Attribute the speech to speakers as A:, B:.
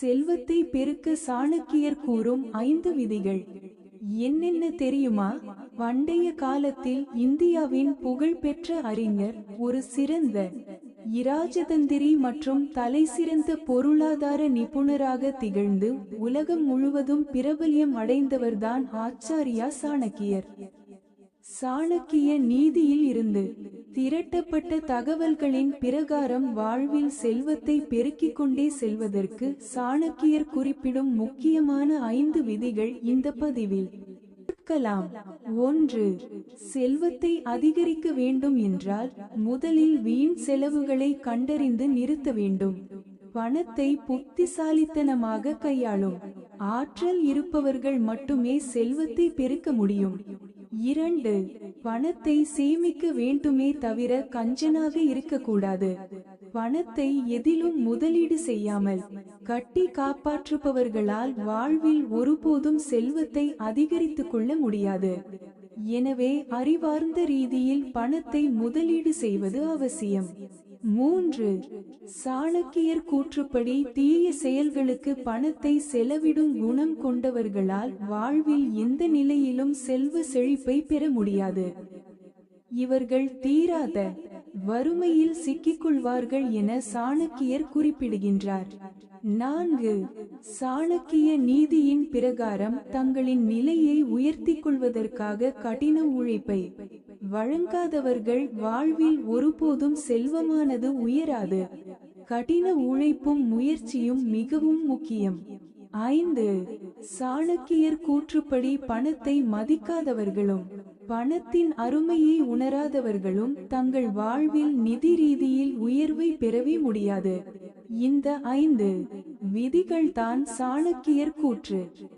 A: செல்வத்தை பெருக்க சாணக்கியர் கூறும் ஐந்து விதிகள். என்னென்ன தெரியுமா? பண்டைய காலத்தில் இந்தியாவின் புகழ்பெற்ற அறிஞர் ஒரு சிறந்த இராஜதந்திரி மற்றும் தலைசிறந்த பொருளாதார நிபுணராக திகழ்ந்து உலகம் முழுவதும் பிரபல்யம் அடைந்தவர்தான் ஆச்சாரியா சாணக்கியர். சாணக்கிய நீதியில் இருந்து திரட்டப்பட்ட தகவல்களின் பிரகாரம் வாழ்வில் செல்வத்தை பெருக்கிக் கொண்டே செல்வதற்கு சாணக்கியர் குறிப்பிடும் முக்கியமான ஐந்து விதிகள் இந்த பதிவில். கலாம் ஒன்று செல்வத்தை அதிகரிக்க வேண்டும் என்றால் முதலில் வீண் செலவுகளை கண்டறிந்து நிறுத்த வேண்டும். பணத்தை புத்திசாலித்தனமாக கையாளும். ஆற்றல் இருப்பவர்கள் மட்டுமே செல்வத்தை பெருக்க முடியும். இரண்டு பணத்தை சேமிக்க வேண்டுமே தவிர கஞ்சனாக இருக்கக்கூடாது. பணத்தை எதிலும் முதலீடு செய்யாமல் கட்டி காப்பாற்றுபவர்களால் வாழ்வில் ஒருபோதும் செல்வத்தை அதிகரித்துக் கொள்ள முடியாது. எனவே அறிவார்ந்த ரீதியில் பணத்தை முதலீடு செய்வது அவசியம். மூன்று சாணக்கியர் கூற்றுப்படி தீய செயல்களுக்கு பணத்தை செலவிடும் குணம் கொண்டவர்களால் வாழ்வில் எந்த நிலையிலும் செல்வ செழிப்பை பெற முடியாது. இவர்கள் தீராத வறுமையில் சிக்கிக்கொள்வார்கள் என சாணக்கியர் குறிப்பிடுகின்றார். நான்கு சாணக்கிய நீதியின் பிரகாரம் தங்களின் நிலையை உயர்த்திக் கொள்வதற்காக கடின உழைப்பை வழங்காதவர்கள் வாழ்வில் ஒருபோதும் செல்வமானது உயராது. கடின உழைப்பும் முயற்சியும் மிகவும் முக்கியம். ஐந்து சாணக்கியர் கூற்றுப்படி பணத்தை மதிக்காதவர்களும் பணத்தின் அருமையை உணராதவர்களும் தங்கள் வாழ்வில் நிதி ரீதியில் உயர்வை பெறவே முடியாது. இந்த ஐந்து விதிகள் தான் சாணக்கியர் கூற்று.